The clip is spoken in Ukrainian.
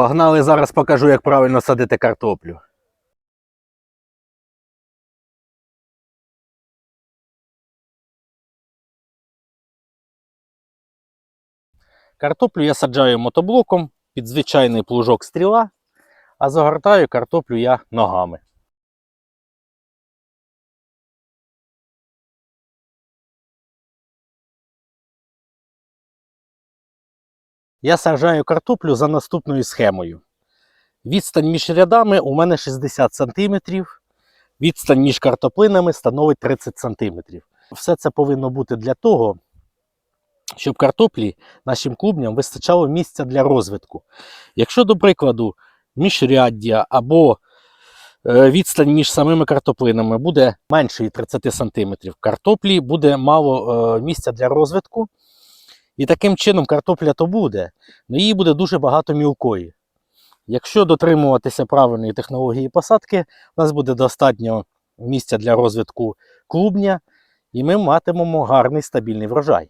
Погнали, зараз покажу, як правильно садити картоплю. Картоплю я саджаю мотоблоком під звичайний плужок стріла, а загортаю картоплю я ногами. Я саджаю картоплю за наступною схемою. Відстань між рядами у мене 60 см, відстань між картоплинами становить 30 см. Все це повинно бути для того, щоб картоплі нашим клубням вистачало місця для розвитку. Якщо, до прикладу, міжряддя або е, відстань між самими картоплинами буде менше 30 см, картоплі буде мало е, місця для розвитку. І таким чином картопля то буде, але її буде дуже багато мілкої. Якщо дотримуватися правильної технології посадки, у нас буде достатньо місця для розвитку клубня, і ми матимемо гарний стабільний врожай.